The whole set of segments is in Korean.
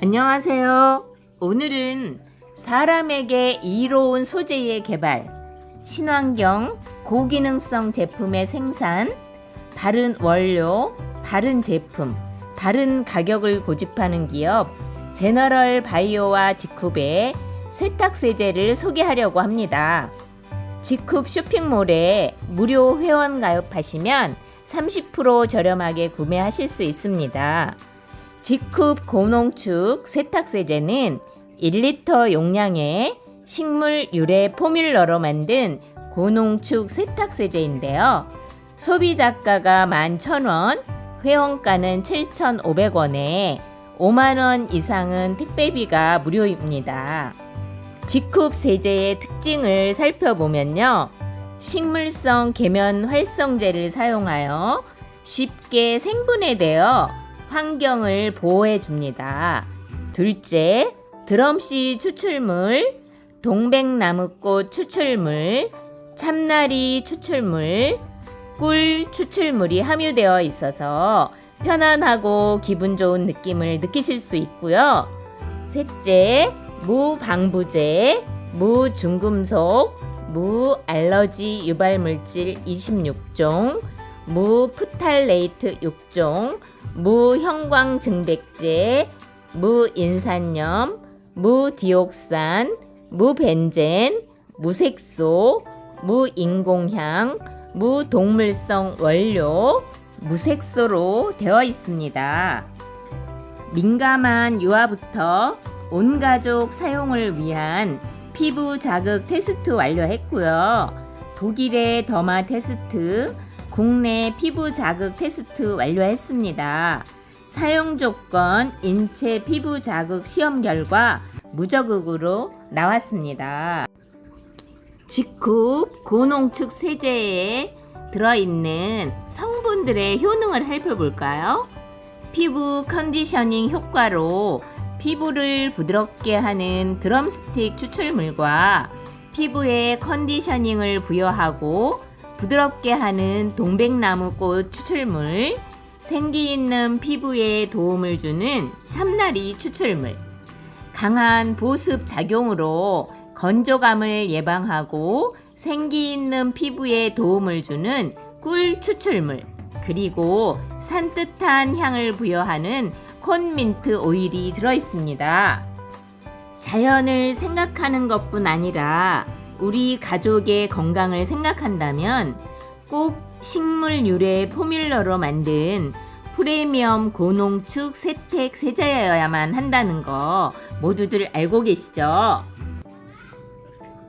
안녕하세요. 오늘은 사람에게 이로운 소재의 개발, 친환경, 고기능성 제품의 생산, 바른 원료, 바른 제품, 바른 가격을 고집하는 기업 제너럴 바이오와 지쿱의 세탁 세제를 소개하려고 합니다. 지쿱 쇼핑몰에 무료 회원 가입하시면 30% 저렴하게 구매하실 수 있습니다. 지쿱 고농축 세탁세제는 1리터 용량의 식물 유래 포뮬러로 만든 고농축 세탁세제인데요. 소비자가가 11,000원, 회원가는 7,500원에 5만원 이상은 택배비가 무료입니다. 지쿱 세제의 특징을 살펴보면요. 식물성 계면 활성제를 사용하여 쉽게 생분해되어 환경을 보호해 줍니다. 둘째, 드럼씨 추출물, 동백나무꽃 추출물, 참나리 추출물, 꿀 추출물이 함유되어 있어서 편안하고 기분 좋은 느낌을 느끼실 수 있고요. 셋째, 무방부제, 무중금속, 무알러지 유발물질 26종, 무프탈레이트 6종, 무형광증백제, 무인산염, 무디옥산, 무벤젠, 무색소, 무인공향, 무동물성 원료, 무색소로 되어 있습니다. 민감한 유아부터 온 가족 사용을 위한 피부 자극 테스트 완료했고요. 독일의 더마 테스트, 국내 피부 자극 테스트 완료했습니다. 사용 조건 인체 피부 자극 시험 결과 무적극으로 나왔습니다. 직후 고농축 세제에 들어있는 성분들의 효능을 살펴볼까요? 피부 컨디셔닝 효과로 피부를 부드럽게 하는 드럼스틱 추출물과 피부에 컨디셔닝을 부여하고 부드럽게 하는 동백나무꽃 추출물, 생기 있는 피부에 도움을 주는 참나리 추출물, 강한 보습 작용으로 건조감을 예방하고 생기 있는 피부에 도움을 주는 꿀 추출물, 그리고 산뜻한 향을 부여하는 콘민트 오일이 들어 있습니다. 자연을 생각하는 것뿐 아니라 우리 가족의 건강을 생각한다면 꼭 식물 유래 포뮬러로 만든 프리미엄 고농축 세택 세제여야만 한다는 거 모두들 알고 계시죠?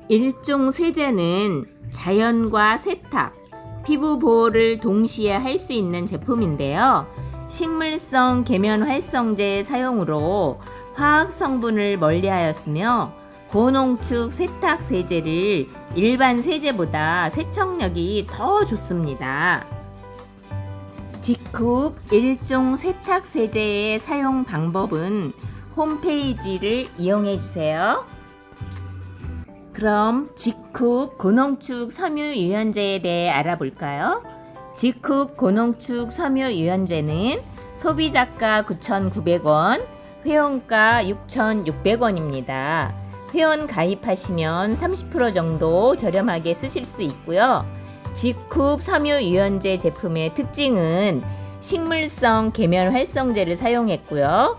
일종 세제는 자연과 세탁, 피부 보호를 동시에 할 수 있는 제품인데요. 식물성 계면 활성제 사용으로 화학 성분을 멀리하였으며 고농축 세탁 세제를 일반 세제보다 세척력이 더 좋습니다. 지쿱 일종 세탁 세제의 사용 방법은 홈페이지를 이용해 주세요. 그럼 지쿱 고농축 섬유 유연제에 대해 알아볼까요? 지쿱 고농축 섬유 유연제는 소비자가 9,900원, 회원가 6,600원입니다. 회원 가입하시면 30% 정도 저렴하게 쓰실 수 있고요. 지쿱 섬유 유연제 제품의 특징은 식물성 계면 활성제를 사용했고요.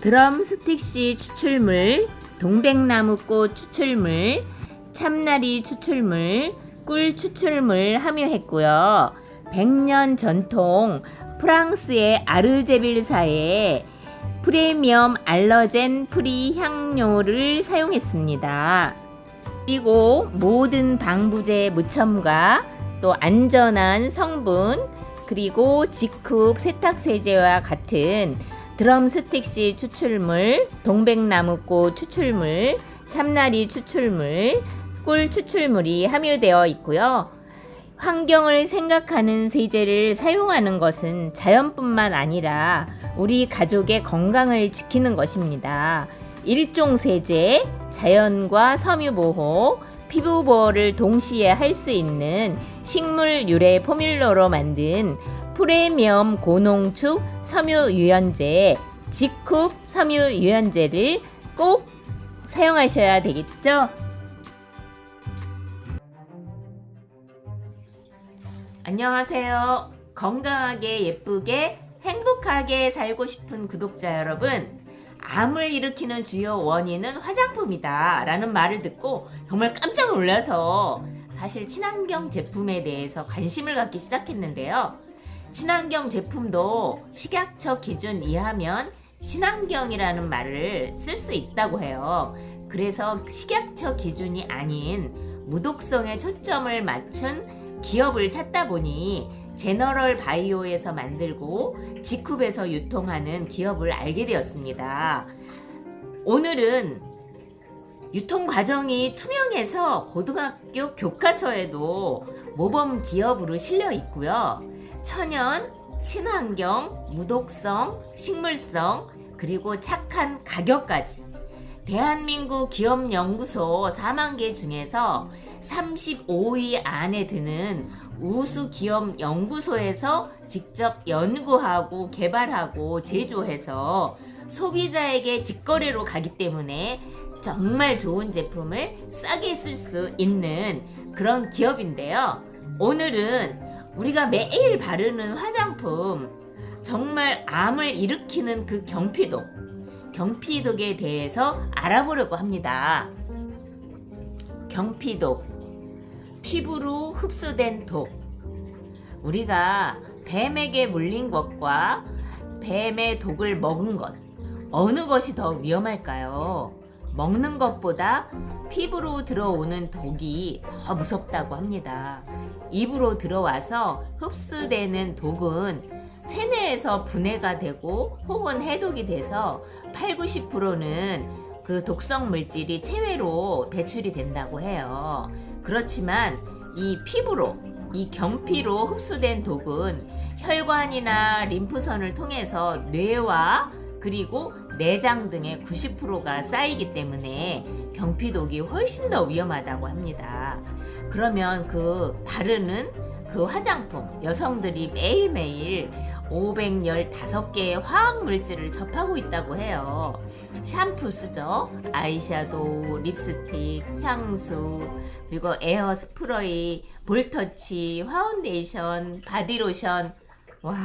드럼 스틱시 추출물, 동백나무꽃 추출물, 참나리 추출물, 꿀 추출물 함유했고요. 100년 전통 프랑스의 아르제빌사의 프리미엄 알러젠 프리 향료를 사용했습니다. 그리고 모든 방부제 무첨가 또 안전한 성분 그리고 지쿱 세탁세제와 같은 드럼 스틱시 추출물, 동백나무꽃 추출물, 참나리 추출물, 꿀 추출물이 함유되어 있고요. 환경을 생각하는 세제를 사용하는 것은 자연뿐만 아니라 우리 가족의 건강을 지키는 것입니다. 일종 세제, 자연과 섬유 보호, 피부 보호를 동시에 할 수 있는 식물 유래 포뮬러로 만든 프리미엄 고농축 섬유 유연제 직쿡 섬유 유연제를 꼭 사용하셔야 되겠죠? 안녕하세요. 건강하게 예쁘게 행복하게 살고 싶은 구독자 여러분. 암을 일으키는 주요 원인은 화장품이다 라는 말을 듣고 정말 깜짝 놀라서 사실 친환경 제품에 대해서 관심을 갖기 시작했는데요. 친환경 제품도 식약처 기준 이하면 친환경이라는 말을 쓸 수 있다고 해요. 그래서 식약처 기준이 아닌 무독성에 초점을 맞춘 기업을 찾다 보니 제너럴 바이오에서 만들고 지쿱에서 유통하는 기업을 알게 되었습니다. 오늘은 유통 과정이 투명해서 고등학교 교과서에도 모범 기업으로 실려 있고요. 천연, 친환경, 무독성, 식물성, 그리고 착한 가격까지. 대한민국 기업 연구소 4만 개 중에서 35위 안에 드는 우수 기업 연구소에서 직접 연구하고 개발하고 제조해서 소비자에게 직거래로 가기 때문에 정말 좋은 제품을 싸게 쓸 수 있는 그런 기업인데요. 오늘은 우리가 매일 바르는 화장품 정말 암을 일으키는 그 경피독 경피독에 대해서 알아보려고 합니다. 경피독 피부로 흡수된 독 우리가 뱀에게 물린 것과 뱀의 독을 먹은 것 어느 것이 더 위험할까요? 먹는 것보다 피부로 들어오는 독이 더 무섭다고 합니다. 입으로 들어와서 흡수되는 독은 체내에서 분해가 되고 혹은 해독이 돼서 8, 90%는 그 독성 물질이 체외로 배출이 된다고 해요. 그렇지만 이 피부로 이 경피로 흡수된 독은 혈관이나 림프선을 통해서 뇌와 그리고 내장 등의 90%가 쌓이기 때문에 경피독이 훨씬 더 위험하다고 합니다. 그러면 그 바르는 그 화장품 여성들이 매일매일 515개의 화학 물질을 접하고 있다고 해요. 샴푸 쓰죠. 아이샤도우, 립스틱, 향수, 그리고 에어 스프레이, 볼터치, 파운데이션, 바디로션. 와,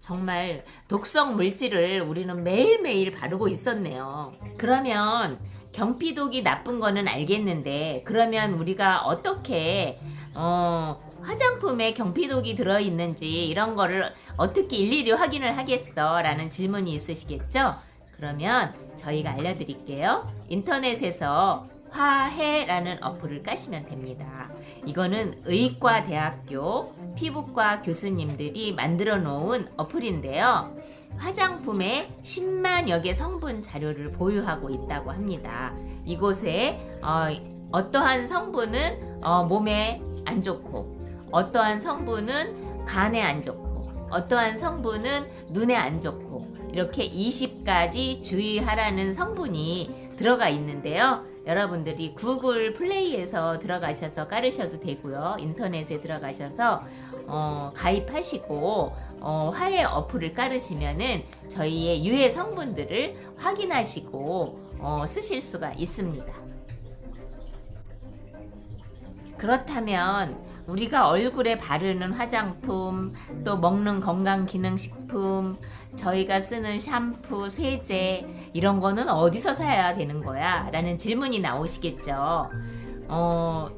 정말 독성 물질을 우리는 매일매일 바르고 있었네요. 그러면 경피독이 나쁜 거는 알겠는데 그러면 우리가 어떻게 어 화장품에 경피독이 들어있는지 이런 거를 어떻게 일일이 확인을 하겠어? 라는 질문이 있으시겠죠? 그러면 저희가 알려드릴게요. 인터넷에서 화해라는 어플을 까시면 됩니다. 이거는 의과대학교 피부과 교수님들이 만들어 놓은 어플인데요. 화장품에 10만여 개 성분 자료를 보유하고 있다고 합니다. 이곳에 어, 떠한 성분은 어, 몸에 안 좋고 어떠한 성분은 간에 안 좋고 어떠한 성분은 눈에 안 좋고 이렇게 20가지 주의하라는 성분이 들어가 있는데요. 여러분들이 구글 플레이에서 들어가셔서 깔으셔도 되고요. 인터넷에 들어가셔서 어, 가입하시고 어, 화해 어플을 깔으시면은 저희의 유해 성분들을 확인하시고 어, 쓰실 수가 있습니다. 그렇다면 우리가 얼굴에 바르는 화장품, 또 먹는 건강기능식품, 저희가 쓰는 샴푸, 세제, 이런 거는 어디서 사야 되는 거야? 라는 질문이 나오시겠죠. 어,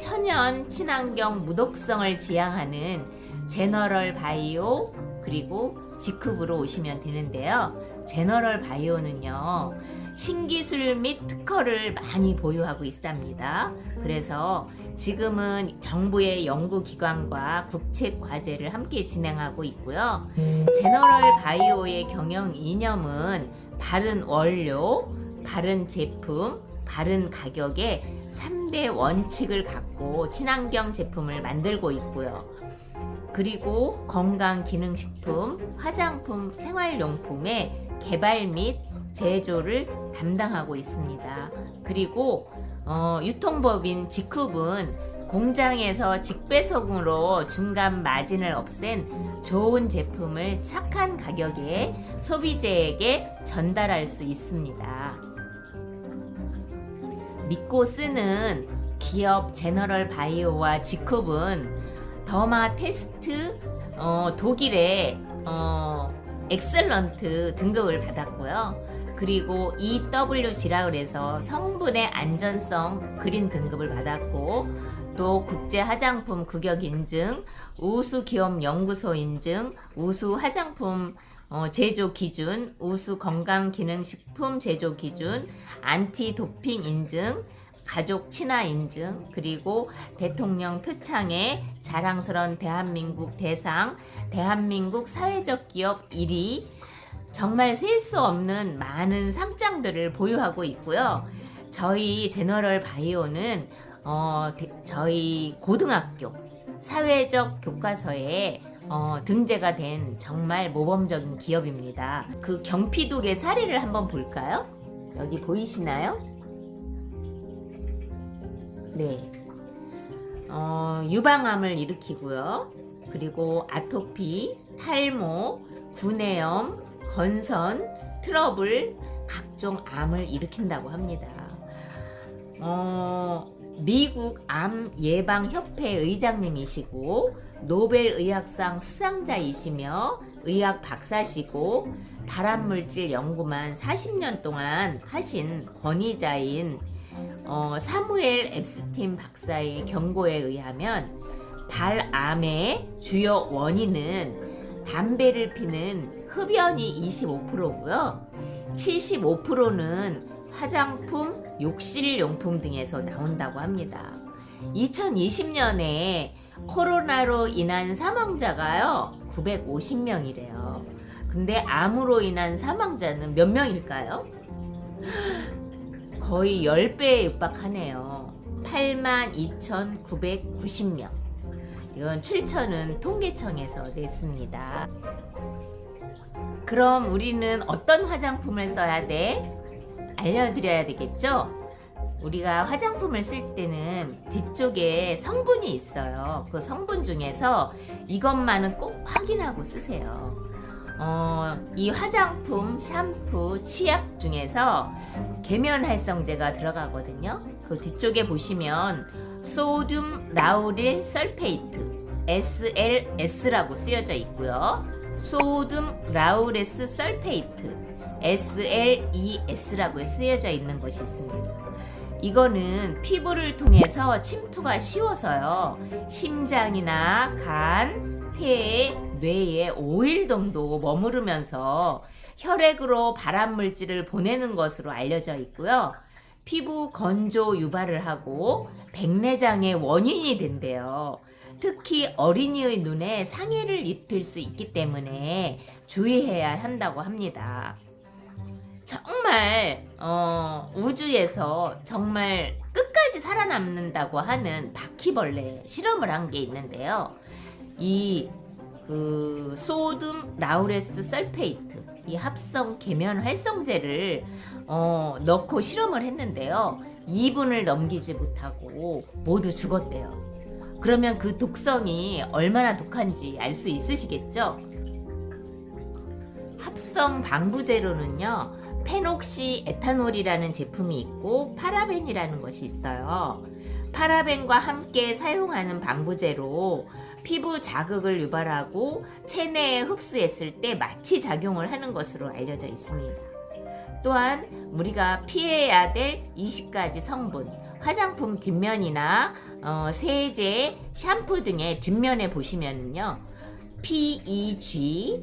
천연, 친환경, 무독성을 지향하는 제너럴 바이오, 그리고 지쿱으로 오시면 되는데요. 제너럴 바이오는요, 신기술 및 특허를 많이 보유하고 있답니다. 그래서 지금은 정부의 연구기관과 국책 과제를 함께 진행하고 있고요. 제너럴 바이오의 경영 이념은 바른 원료, 바른 제품, 바른 가격의 3대 원칙을 갖고 친환경 제품을 만들고 있고요. 그리고 건강 기능식품, 화장품, 생활용품의 개발 및 제조를 담당하고 있습니다. 그리고 어, 유통법인 지쿱은 공장에서 직배송으로 중간 마진을 없앤 좋은 제품을 착한 가격에 소비자에게 전달할 수 있습니다. 믿고 쓰는 기업 제너럴 바이오와 지쿱은 더마 테스트 어, 독일의 어, 엑셀런트 등급을 받았고요. 그리고 EWG라 그래서 성분의 안전성 그린 등급을 받았고 또 국제 화장품 규격 인증, 우수 기업 연구소 인증, 우수 화장품 어, 제조 기준, 우수 건강 기능 식품 제조 기준, 안티 도핑 인증, 가족 친화 인증, 그리고 대통령 표창에 자랑스러운 대한민국 대상, 대한민국 사회적 기업 1위, 정말 셀 수 없는 많은 상장들을 보유하고 있고요. 저희 제너럴 바이오는 어, 대- 저희 고등학교 사회적 교과서에 어, 등재가 된 정말 모범적인 기업입니다. 그 경피독의 사례를 한번 볼까요? 여기 보이시나요? 네. 어, 유방암을 일으키고요. 그리고 아토피, 탈모, 구내염, 건선, 트러블, 각종 암을 일으킨다고 합니다. 어, 미국 암 예방 협회 의장님이시고 노벨 의학상 수상자이시며 의학 박사시고 발암물질 연구만 40년 동안 하신 권위자인 어, 사무엘 앱스틴 박사의 경고에 의하면 발암의 주요 원인은 담배를 피는 흡연이 25%고요. 75%는 화장품, 욕실용품 등에서 나온다고 합니다. 2020년에 코로나로 인한 사망자가요, 950명이래요. 근데 암으로 인한 사망자는 몇 명일까요? 거의 10배에 육박하네요. 82,990명. 이건 출처는 통계청에서 냈습니다. 그럼 우리는 어떤 화장품을 써야 돼? 알려드려야 되겠죠? 우리가 화장품을 쓸 때는 뒤쪽에 성분이 있어요. 그 성분 중에서 이것만은 꼭 확인하고 쓰세요. 어, 이 화장품, 샴푸, 치약 중에서 계면 활성제가 들어가거든요. 그 뒤쪽에 보시면 소듐 라우릴 설페이트 SLS라고 쓰여져 있고요. 소듐 라우레스 설페이트 SLES라고 쓰여져 있는 것이 있습니다. 이거는 피부를 통해서 침투가 쉬워서요. 심장이나 간, 폐, 뇌에 5일 정도 머무르면서 혈액으로 발암 물질을 보내는 것으로 알려져 있고요. 피부 건조 유발을 하고 백내장의 원인이 된대요. 특히 어린이의 눈에 상해를 입힐 수 있기 때문에 주의해야 한다고 합니다. 정말 어, 우주에서 정말 끝까지 살아남는다고 하는 바퀴벌레 실험을 한 게 있는데요. 이 그 소듐 라우레스 설페이트 이 합성 계면 활성제를 어, 넣고 실험을 했는데요. 2분을 넘기지 못하고 모두 죽었대요. 그러면 그 독성이 얼마나 독한지 알 수 있으시겠죠? 합성 방부제로는요. 페녹시 에탄올이라는 제품이 있고 파라벤이라는 것이 있어요. 파라벤과 함께 사용하는 방부제로 피부 자극을 유발하고 체내에 흡수했을 때 마취 작용을 하는 것으로 알려져 있습니다. 또한 우리가 피해야 될 20가지 성분, 화장품 뒷면이나 어, 세제, 샴푸 등의 뒷면에 보시면은요, PEG,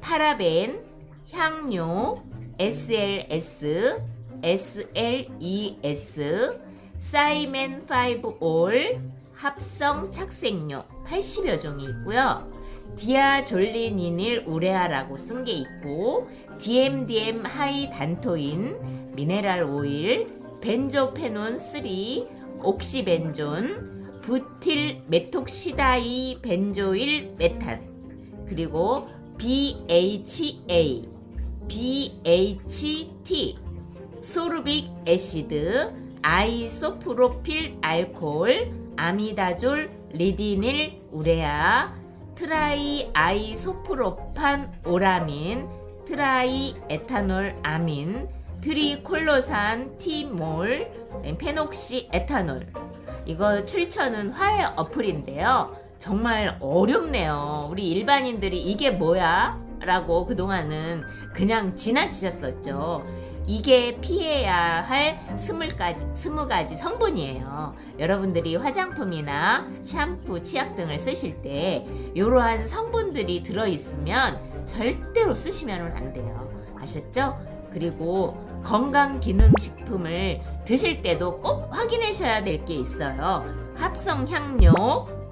파라벤, 향료, SLS, SLES, 사이멘 5올, 합성 착색료 80여 종이 있고요. 디아졸리니닐 우레아라고 쓴 게 있고 DMDM 하이 단토인, 미네랄 오일, 벤조페논 3, 옥시벤존, 부틸 메톡시다이 벤조일 메탄, 그리고 BHA, BHT, 소르빅 애시드, 아이소프로필 알코올, 아미다졸, 리디닐, 우레아, 트라이 아이소프로판 오라민, 트라이 에탄올 아민, 트리콜로산 티몰, 페녹시 에탄올. 이거 출처는 화해 어플인데요. 정말 어렵네요. 우리 일반인들이 이게 뭐야? 라고 그동안은 그냥 지나치셨었죠. 이게 피해야 할 스물 가지, 스무 가지 성분이에요. 여러분들이 화장품이나 샴푸, 치약 등을 쓰실 때 이러한 성분들이 들어있으면 절대로 쓰시면 안 돼요. 아셨죠? 그리고 건강기능식품을 드실 때도 꼭 확인하셔야 될 게 있어요. 합성 향료,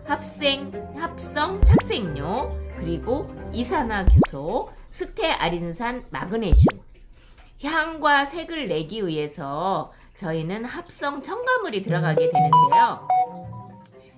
합생, 합성 착색료, 그리고 이산화규소, 스테아린산, 마그네슘. 향과 색을 내기 위해서 저희는 합성 첨가물이 들어가게 되는데요.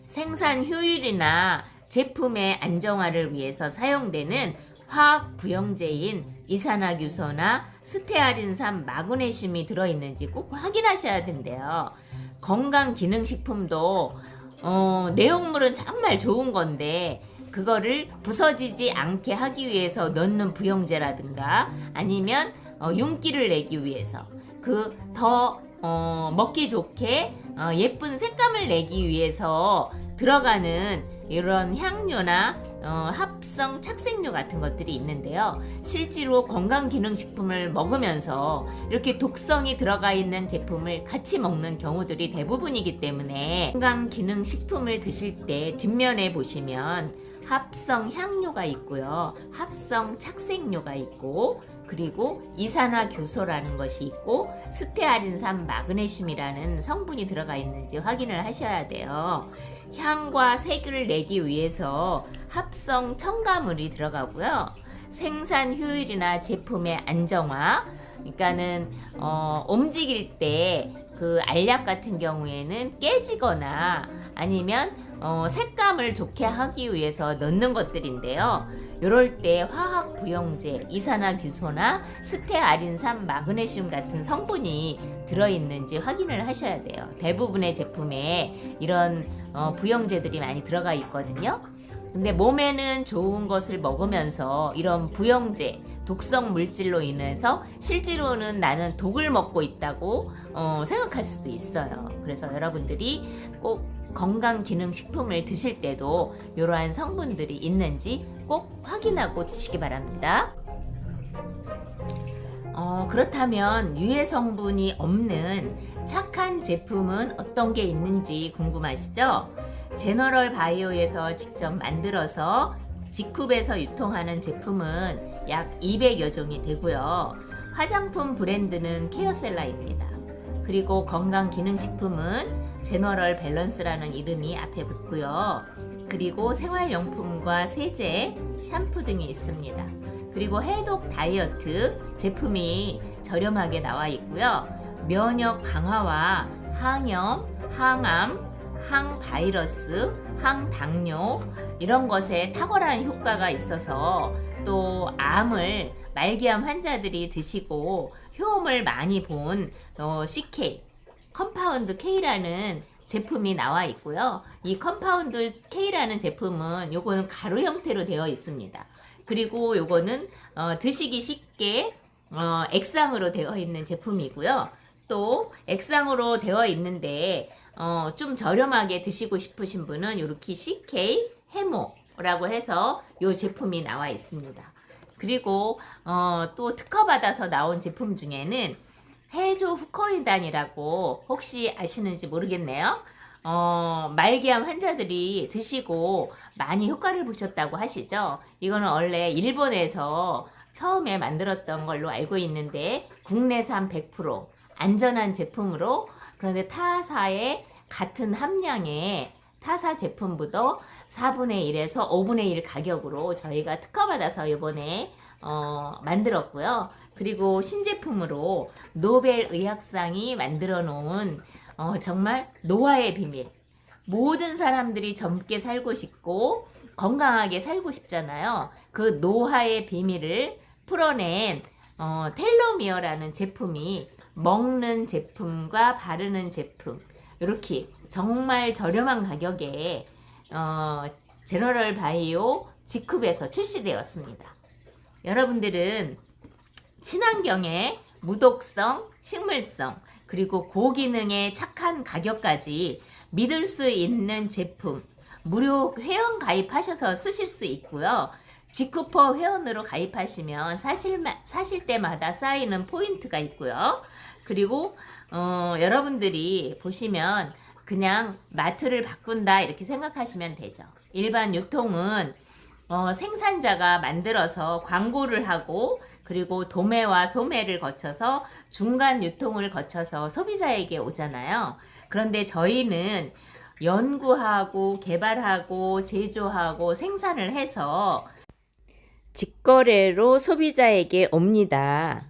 생산 효율이나 제품의 안정화를 위해서 사용되는 화학 부영제인 이산화규소나 스테아린산, 마그네슘이 들어있는지 꼭 확인하셔야 된대요. 건강 기능식품도 어, 내용물은 정말 좋은 건데 그거를 부서지지 않게 하기 위해서 넣는 부영제라든가 아니면 어, 윤기를 내기 위해서 그더 어, 먹기 좋게 어, 예쁜 색감을 내기 위해서 들어가는 이런 향료나 어, 합성 착색료 같은 것들이 있는데요. 실제로 건강기능식품을 먹으면서 이렇게 독성이 들어가 있는 제품을 같이 먹는 경우들이 대부분이기 때문에 건강기능식품을 드실 때 뒷면에 보시면 합성 향료가 있고요. 합성 착색료가 있고 그리고 이산화 교소라는 것이 있고 스테아린산 마그네슘이라는 성분이 들어가 있는지 확인을 하셔야 돼요. 향과 색을 내기 위해서 합성 첨가물이 들어가고요. 생산 효율이나 제품의 안정화, 그러니까는 어, 움직일 때 그 알약 같은 경우에는 깨지거나 아니면 어, 색감을 좋게 하기 위해서 넣는 것들인데요. 이럴 때 화학 부영제, 이산화규소나 스테아린산, 마그네슘 같은 성분이 들어있는지 확인을 하셔야 돼요. 대부분의 제품에 이런 어, 부영제들이 많이 들어가 있거든요. 근데 몸에는 좋은 것을 먹으면서 이런 부영제, 독성 물질로 인해서 실제로는 나는 독을 먹고 있다고 어, 생각할 수도 있어요. 그래서 여러분들이 꼭 건강기능식품을 드실 때도 이러한 성분들이 있는지 꼭 확인하고 드시기 바랍니다. 어, 그렇다면 유해 성분이 없는 착한 제품은 어떤 게 있는지 궁금하시죠? 제너럴 바이오에서 직접 만들어서 직굽에서 유통하는 제품은 약 200여 종이 되고요. 화장품 브랜드는 케어셀라입니다. 그리고 건강기능식품은 제너럴 밸런스라는 이름이 앞에 붙고요. 그리고 생활용품과 세제, 샴푸 등이 있습니다. 그리고 해독 다이어트 제품이 저렴하게 나와 있고요. 면역 강화와 항염, 항암, 항바이러스, 항당뇨 이런 것에 탁월한 효과가 있어서 또 암을 말기암 환자들이 드시고 효험을 많이 본 어, CK 컴파운드 K라는 제품이 나와 있고요. 이 컴파운드 K라는 제품은 요거는 가루 형태로 되어 있습니다. 그리고 요거는 어, 드시기 쉽게 어, 액상으로 되어 있는 제품이고요. 또 액상으로 되어 있는데 어, 좀 저렴하게 드시고 싶으신 분은 이렇게 CK 해모라고 해서 요 제품이 나와 있습니다. 그리고 어, 또 특허 받아서 나온 제품 중에는 해조 후코이단이라고 혹시 아시는지 모르겠네요. 어, 말기암 환자들이 드시고 많이 효과를 보셨다고 하시죠? 이거는 원래 일본에서 처음에 만들었던 걸로 알고 있는데 국내산 100% 안전한 제품으로 그런데 타사의 같은 함량의 타사 제품보다 4분의 1에서 5분의 1 가격으로 저희가 특허받아서 이번에 어, 만들었고요. 그리고 신제품으로 노벨 의학상이 만들어 놓은 어, 정말 노화의 비밀. 모든 사람들이 젊게 살고 싶고 건강하게 살고 싶잖아요. 그 노화의 비밀을 풀어낸 어, 텔로미어라는 제품이 먹는 제품과 바르는 제품 이렇게 정말 저렴한 가격에 어, 제너럴 바이오 지쿱에서 출시되었습니다. 여러분들은 친환경에 무독성, 식물성, 그리고 고기능에 착한 가격까지 믿을 수 있는 제품 무료 회원 가입하셔서 쓰실 수 있고요. 지쿠퍼 회원으로 가입하시면 사실 사실 때마다 쌓이는 포인트가 있고요. 그리고 어, 여러분들이 보시면 그냥 마트를 바꾼다 이렇게 생각하시면 되죠. 일반 유통은 어, 생산자가 만들어서 광고를 하고 그리고 도매와 소매를 거쳐서 중간 유통을 거쳐서 소비자에게 오잖아요. 그런데 저희는 연구하고 개발하고 제조하고 생산을 해서 직거래로 소비자에게 옵니다.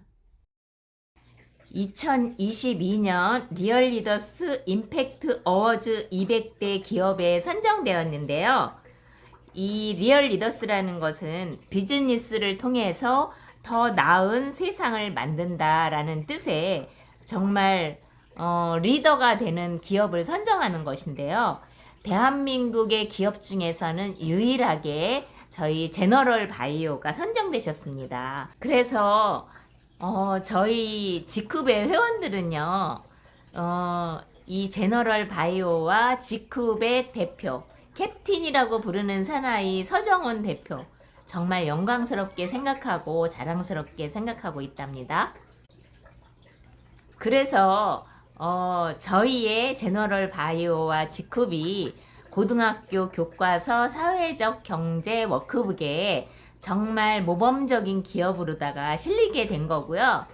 2022년 리얼 리더스 임팩트 어워즈 200대 기업에 선정되었는데요. 이 리얼 리더스라는 것은 비즈니스를 통해서 더 나은 세상을 만든다라는 뜻의 정말 어, 리더가 되는 기업을 선정하는 것인데요. 대한민국의 기업 중에서는 유일하게 저희 제너럴 바이오가 선정되셨습니다. 그래서 어, 저희 지쿱의 회원들은요, 어, 이 제너럴 바이오와 지쿱의 대표, 캡틴이라고 부르는 사나이 서정훈 대표, 정말 영광스럽게 생각하고 자랑스럽게 생각하고 있답니다. 그래서 어, 저희의 제너럴 바이오와 지쿱이 고등학교 교과서 사회적 경제 워크북에 정말 모범적인 기업으로다가 실리게 된 거고요.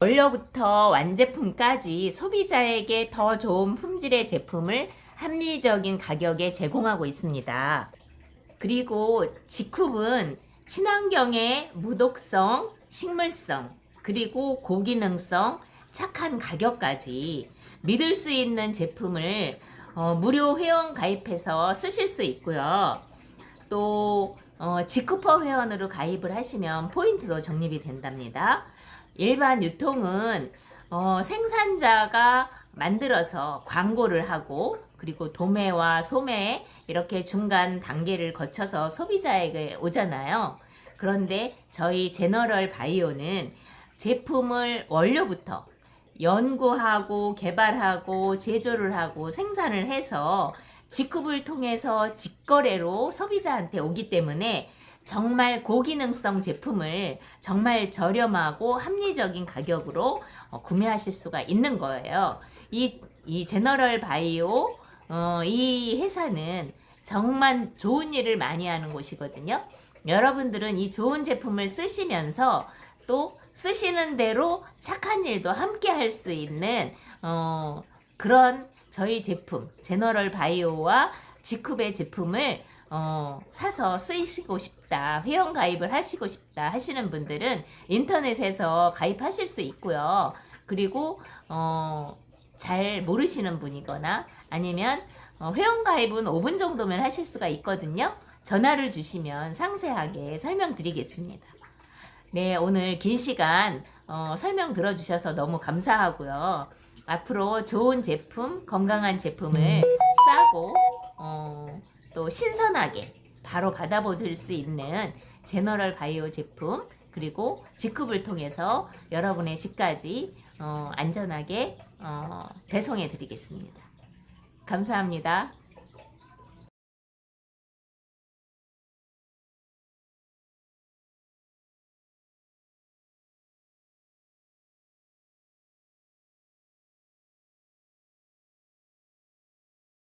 원료부터 완제품까지 소비자에게 더 좋은 품질의 제품을 합리적인 가격에 제공하고 있습니다. 그리고 지쿱은 친환경의 무독성, 식물성, 그리고 고기능성, 착한 가격까지 믿을 수 있는 제품을 어, 무료 회원 가입해서 쓰실 수 있고요. 또 어, 지쿠퍼 회원으로 가입을 하시면 포인트도 적립이 된답니다. 일반 유통은 어, 생산자가 만들어서 광고를 하고 그리고 도매와 소매 이렇게 중간 단계를 거쳐서 소비자에게 오잖아요. 그런데 저희 제너럴 바이오는 제품을 원료부터 연구하고 개발하고 제조를 하고 생산을 해서 직급을 통해서 직거래로 소비자한테 오기 때문에 정말 고기능성 제품을 정말 저렴하고 합리적인 가격으로 어, 구매하실 수가 있는 거예요. 이, 이 제너럴 바이오 어, 이 회사는 정말 좋은 일을 많이 하는 곳이거든요. 여러분들은 이 좋은 제품을 쓰시면서 또 쓰시는 대로 착한 일도 함께 할 수 있는 어, 그런 저희 제품 제너럴 바이오와 지쿱의 제품을 어, 사서 쓰시고 싶다, 회원 가입을 하시고 싶다 하시는 분들은 인터넷에서 가입하실 수 있고요. 그리고 어, 잘 모르시는 분이거나 아니면 어, 회원 가입은 5분 정도면 하실 수가 있거든요. 전화를 주시면 상세하게 설명드리겠습니다. 네, 오늘 긴 시간 어, 설명 들어주셔서 너무 감사하고요. 앞으로 좋은 제품, 건강한 제품을 싸고 어, 또 신선하게 바로 받아보실 수 있는 제너럴 바이오 제품 그리고 직급을 통해서 여러분의 집까지 어, 안전하게 어, 배송해 드리겠습니다. 감사합니다.